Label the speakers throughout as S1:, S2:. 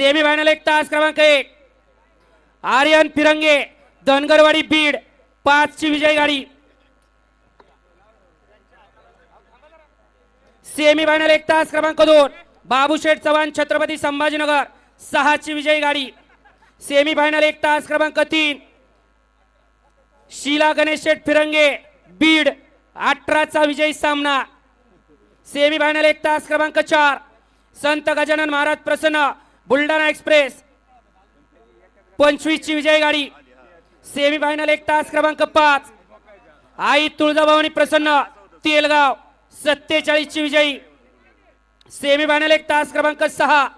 S1: Semi final एक तास क्रमांक एक. आर्यन फिरंगे धनगरवाडी बीड पाचची विजय गाडी. सेमी फायनल एक तास क्रमांक दोन. बाबूशेठ चव्हाण छत्रपती संभाजीनगर सहाची विजयी गाडी. सेमी फायनल एक तास क्रमांक तीन. शीला गणेश शेठ फिरंगे बीड अठराचा विजयी सामना. सेमी फायनल एक तास क्रमांक चार. संत गजानन महाराज प्रसन्न बुलढाणा एक्सप्रेस. पंचवीसची विजय गाडी. सेमी फायनल एक तास क्रमांक पाच. आई तुळजाभवानी प्रसन्न. तेलगाव. सत्तेचाळीसची विजयी. सेमी फायनल एक तास क्रमांक सहा.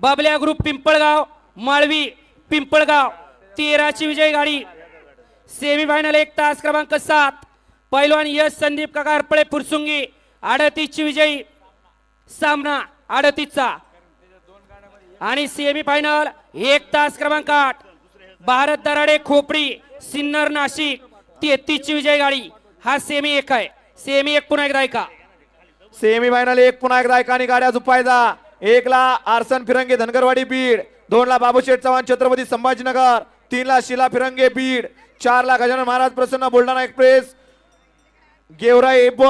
S1: बाबल्या ग्रुप पिंपळगाव. माळवी पिंपळगाव. तेराची विजयी गाडी. सेमी फायनल एक तास क्रमांक सात. पैलवान यश संदीप काका हरपळे फुरसुंगी. अडतीसची विजयी. सामना अडतीसचा. आणि सेमी फायनल एक तास क्रमांक आठ. भारत दराडे खोपडी सिन्नर नाशिक तेहतीसची विजय गाडी. हा सेमी एक आहे. सेमी एक पुन्हा एकदा ऐका.
S2: सेमी फायनल एक पुन्हा एकदा आणि गाड्या झुपायचा एकला आरसन फिरंगे धनगरवाडी बीड. दोनला बाबूशेठ चव्हाण छत्रपती संभाजीनगर. तीनला शिला फिरंगे बीड. चारला गजानन महाराज प्रसन्न बुलढाणा एक्सप्रेस. गेवराई ब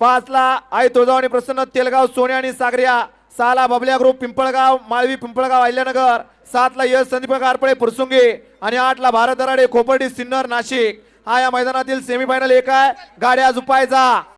S2: पाच ला आई तुळजावणी प्रसन्न तेलगाव सोने आणि सागरिया. सहाला बबल्या ग्रुप पिंपळगाव माळवी पिंपळगाव अहिल्यानगर. सातला यश संदीप कारपळे फुरसुंगे आणि आठला भारत दराडे खोपर्डी सिन्नर नाशिक. हा या मैदानातील सेमीफायनल एक आहे. गाड्या झुपायचा